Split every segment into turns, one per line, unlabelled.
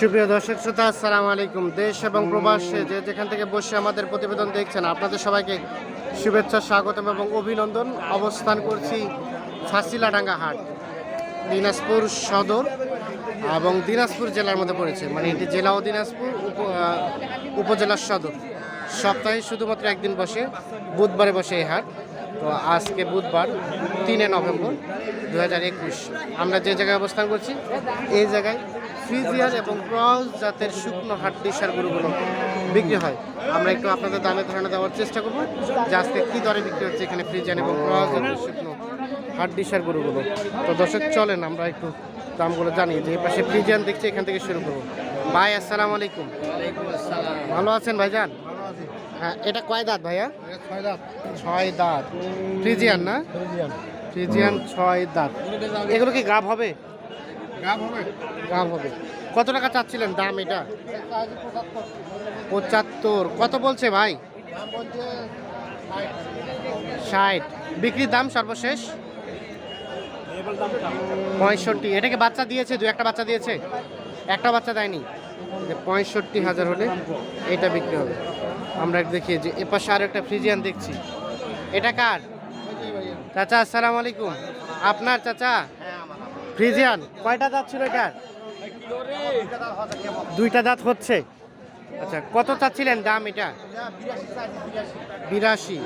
সুপ্রিয় দর্শক শ্রোতা, আসসালামু আলাইকুম। দেশ এবং প্রবাসে যে যেখান থেকে বসে আমাদের প্রতিবেদন দেখছেন, আপনাদের সবাইকে শুভেচ্ছা, স্বাগতম এবং অভিনন্দন। অবস্থান করছি ফাঁসিলাডাঙ্গা হাট, দিনাজপুর সদর এবং দিনাজপুর জেলার মধ্যে পড়েছে। মানে এটি জেলা ও দিনাজপুর, উপ- উপজেলার সদর। সপ্তাহে শুধুমাত্র একদিন বসে, বুধবারে বসে এই হাট। তো আজকে বুধবার, তিনে নভেম্বর দু হাজার একুশ। আমরা যে জায়গায় অবস্থান করছি, এই জায়গায় ফ্রিজিয়ান এবং ক্রস জাতের শুকনো হাড্ডি সার গরুগুলো বিক্রি হয়। আমরা একটু আপনাদের দামে ধারণা দেওয়ার চেষ্টা করব যে আজকে কী দরে বিক্রি হচ্ছে এখানে ফ্রিজিয়ান এবং ক্রস জাতের শুকনো হাড্ডি সার গরুগুলো তো দর্শক চলেন আমরা একটু দামগুলো জানি যে এই পাশে ফ্রিজিয়ান দেখছি এখান থেকে শুরু করব। ভাই আসসালামু আলাইকুম। ভালো আছেন ভাইজান? হ্যাঁ এটা কয় দাঁত ভাইয়া? ছয় দাঁত। ফ্রিজিয়ান না? ফ্রিজিয়ান। ছয় দাঁত। এগুলো কি গাভ হবে? গাভ হবে? কত টাকা চাচ্ছিলেন দাম এটা? পঁচাত্তর। কত বলছে ভাই? ষাট। বিক্রির দাম সর্বশেষ? পঁয়ষট্টি। এটাকে বাচ্চা দিয়েছে? দু একটা বাচ্চা দিয়েছে? একটা বাচ্চা দেয়নি? পঁয়ষট্টি হাজার হলে এটা বিক্রি হবে। আমরা দেখি, যে এ পাশে আর একটা ফ্রিজিয়ান দেখছি। এটা কার? চাচা, আসসালামু আলাইকুম। আপনার চাচা? ফ্রিজিয়ান, কয়টা দাঁত ছিল এটার? দুইটা দাঁত হচ্ছে। আচ্ছা কত চাচ্ছিলেন দাম এটা? বিরাশি।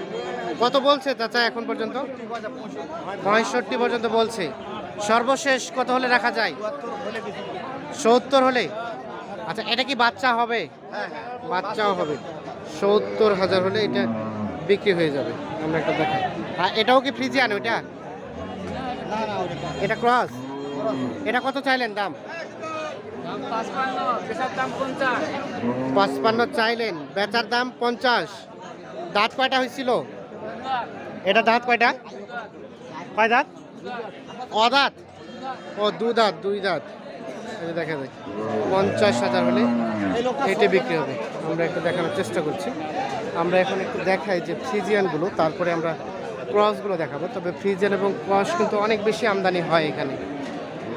কত বলছে চাচা এখন পর্যন্ত? পঁয়ষট্টি পর্যন্ত বলছে। সর্বশেষ কত হলে রাখা যায়? সত্তর হলে? আচ্ছা এটা কি বাচ্চা হবে? বাচ্চাও হবে। সত্তর হাজার হলে এটা বিক্রি হয়ে যাবে। আমরা একটা দেখাই। আর এটাও কি ফ্রিজিয়ান ওইটা? এটা ক্রস? এটা কত চাইলেন দাম? পাঁচপান্ন চাইলেন বেচার দাম পঞ্চাশ। দাঁত কয়টা হয়েছিল? এটা দাঁত কয়টা? কয় দাঁত? অদাঁত? ও দু দাঁত দুই দাঁত দেখা যায় পঞ্চাশ হাজার হলে এটা বিক্রি হবে। আমরা একটু দেখানোর চেষ্টা করছি। আমরা এখন একটু দেখাই যে ফ্রিজিয়ানগুলো তারপরে আমরা ক্রসগুলো দেখাবো। তবে ফ্রিজিয়ান এবং ক্রস কিন্তু অনেক বেশি আমদানি হয় এখানে।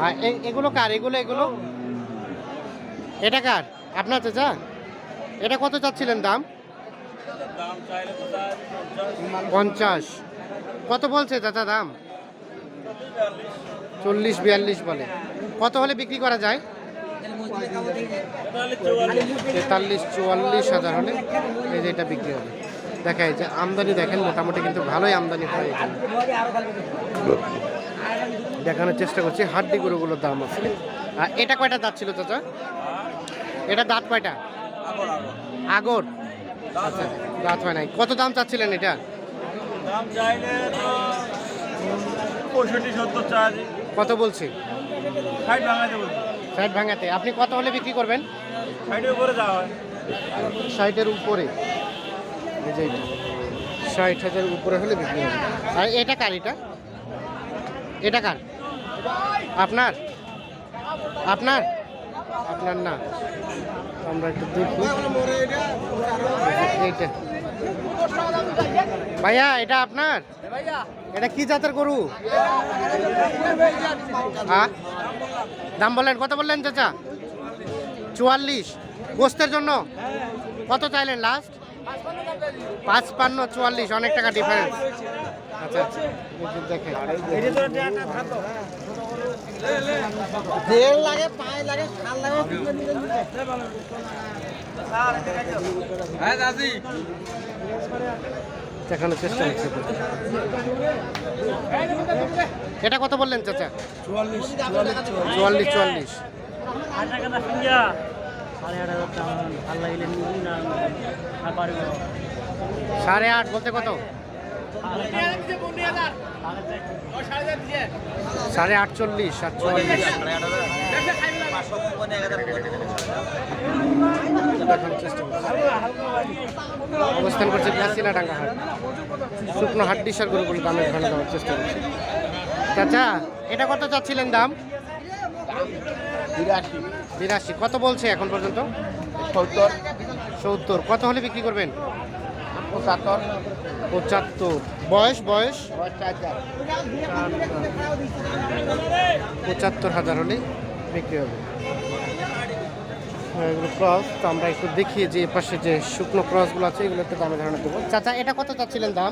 আর এগুলো কার? এগুলো এগুলো? এটা কার? আপনার চাচা? এটা কত চাচ্ছিলেন দাম? পঞ্চাশ। কত বলছে চাচা দাম? চল্লিশ, বিয়াল্লিশ বলে। কত হলে বিক্রি করা যায়? তেতাল্লিশ, চুয়াল্লিশ হাজার হলে এই যে এটা বিক্রি হবে। দেখায় যে আমদানি দেখেন, মোটামুটি কিন্তু ভালোই আমদানি হয় দেখানোর চেষ্টা করছি হাড্ডি গরুগুলোর দাম আছে। আর এটা কয়টা দাঁত ছিল চাচা? এটা দাঁত কয়টা? আগর। আচ্ছা দাঁত হয় নাই। কত দাম চাচ্ছিলেন এটা? কত বলছে?
ষাট ভাঙাতে
আপনি কত হলে বিক্রি করবেন?
ষাটের উপরে
ষাট হাজার উপরে হলে বিক্রি হবে। আর এটা কার এটা? এটা কার? আপনার? আপনার? আপনার না। আমরা একটু দেখি। এইটা। ভাইয়া, এটা আপনার? এটা কি জাতের গরু? হ্যাঁ? দাম বললেন কত বললেন চাচা? চুয়াল্লিশ। গোস্তের জন্য? কত চাইলেন লাস্ট পাঁচপান্ন, চুয়াল্লিশ। অনেক টাকা ডিফারেন্স আচ্ছা আচ্ছা। দেখেন।
দেড় লাগে পায়ে লাগে সাল লাগে
দেখানোর চেষ্টা হচ্ছে এটা কত বললেন চাচা?
চুয়াল্লিশ
চুয়াল্লিশ চুয়াল্লিশ। সাড়ে আট বলতে কত? সাড়ে আটচল্লিশ করছি। অবস্থান করছে প্লাসিলা ডাঙ্গা হাট শুকনো হাড্ডি সার গরুগুলো দামের ধারণা দেওয়ার চেষ্টা করছি। চাচা এটা কত চাচ্ছিলেন দাম?
বিরাশি।
বিরাশি। কত বলছে এখন পর্যন্ত?
সত্তর।
সত্তর। কত হলে বিক্রি করবেন?
পঁচাত্তর।
পঁচাত্তর। বয়স বয়স?
চার
পঁচাত্তর হাজার হলে বিক্রি হবে। হ্যাঁ, এগুলো ক্রস তো আমরা একটু দেখি যে পাশে যে শুকনো ক্রসগুলো আছে এগুলো একটু দামে ধারণা দেবো। চাচা এটা কত চাচ্ছিলেন দাম?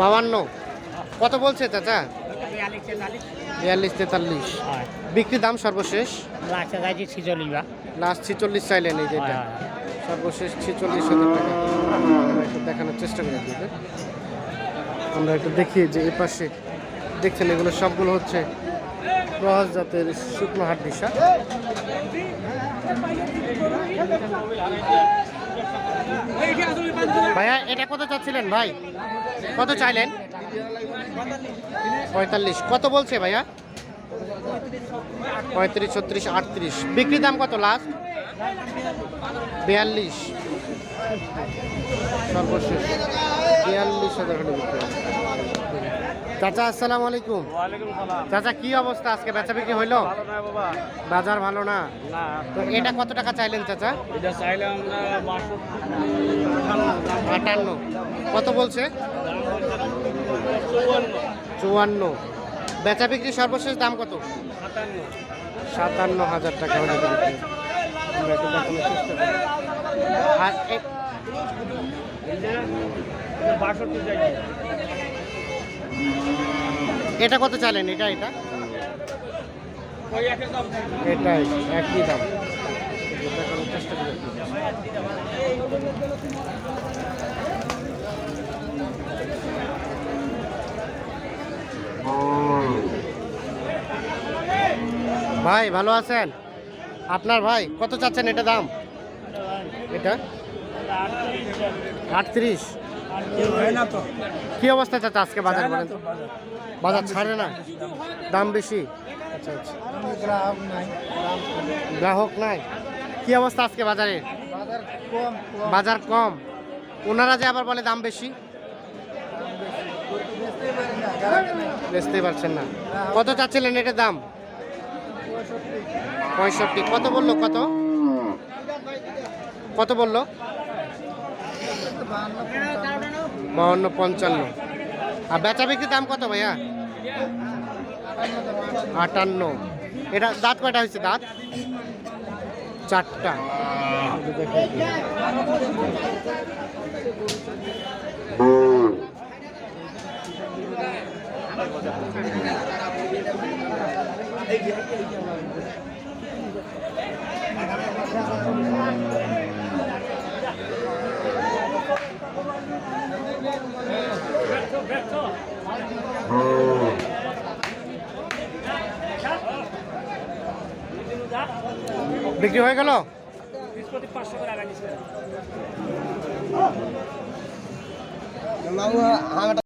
বাবান্ন কত বলছে চাচা? বিয়াল্লিশ তেতাল্লিশ। বিক্রি দাম সর্বশেষ?
লাস্ট ছিচল্লিশ
চাইলেন এই যেটা। সর্বশেষ ছেচল্লিশ হাজার টাকা। আমরা একটু দেখানোর চেষ্টা করি আপনাদের। আমরা একটু দেখি যে এই পাশে দেখছেন, এগুলো সবগুলো হচ্ছে ক্রস জাতের শুকনো হাট ভাইয়া, এটা কত চাচ্ছিলেন ভাই? কত চাইলেন? পঁয়তাল্লিশ। কত বলছে ভাইয়া? পঁয়ত্রিশ, ছত্রিশ, আটত্রিশ। বিক্রি দাম কত লাস্ট বিয়াল্লিশ। সর্বশেষ। বিয়াল্লিশ হাজার হলে বিক্রি চাচা আসসালামু আলাইকুম। চাচা কি অবস্থা? আজকে বেচা বিক্রি হইল? বাজার ভালো না? তো এটা কত টাকা চাইলেন চাচা? আটান্ন। কত বলছে? চুয়ান্ন। বেচা বিক্রি সর্বশেষ দাম কত? সাতান্ন। হাজার টাকা হলে এটা কত চাইলেন এটা এটা? এটাই একই দাম। ভাই ভালো আছেন? আপনার ভাই কত চাচ্ছেন এটা দাম? এটা? আটত্রিশ। কি অবস্থা চাচা আজকে বাজার বলেন? তো? বাজার। ছাড়ে না? দাম বেশি? আচ্ছা আচ্ছা।
গ্রাহক নাই।
গ্রাহক নাই? কি অবস্থা আজকে বাজারে?
বাজার কম কম।
বাজার কম। ওনারা যে আবার বলে দাম বেশি?
বেচতে পারি না গ্রাহক নাই।
বেচতে পারছেন না। কত চাচ্ছিলেন এটার দাম? পঁয়ষট্টি। কত বলল, কত? কত বলল? বাহান্ন পঞ্চান্ন। আর বেচা বিক্রির দাম কত ভাইয়া? আটান্ন। এটা দাঁত কয়টা হয়েছে, দাঁত? চারটা। বিক্রি হয়ে গেল?
পাঁচশো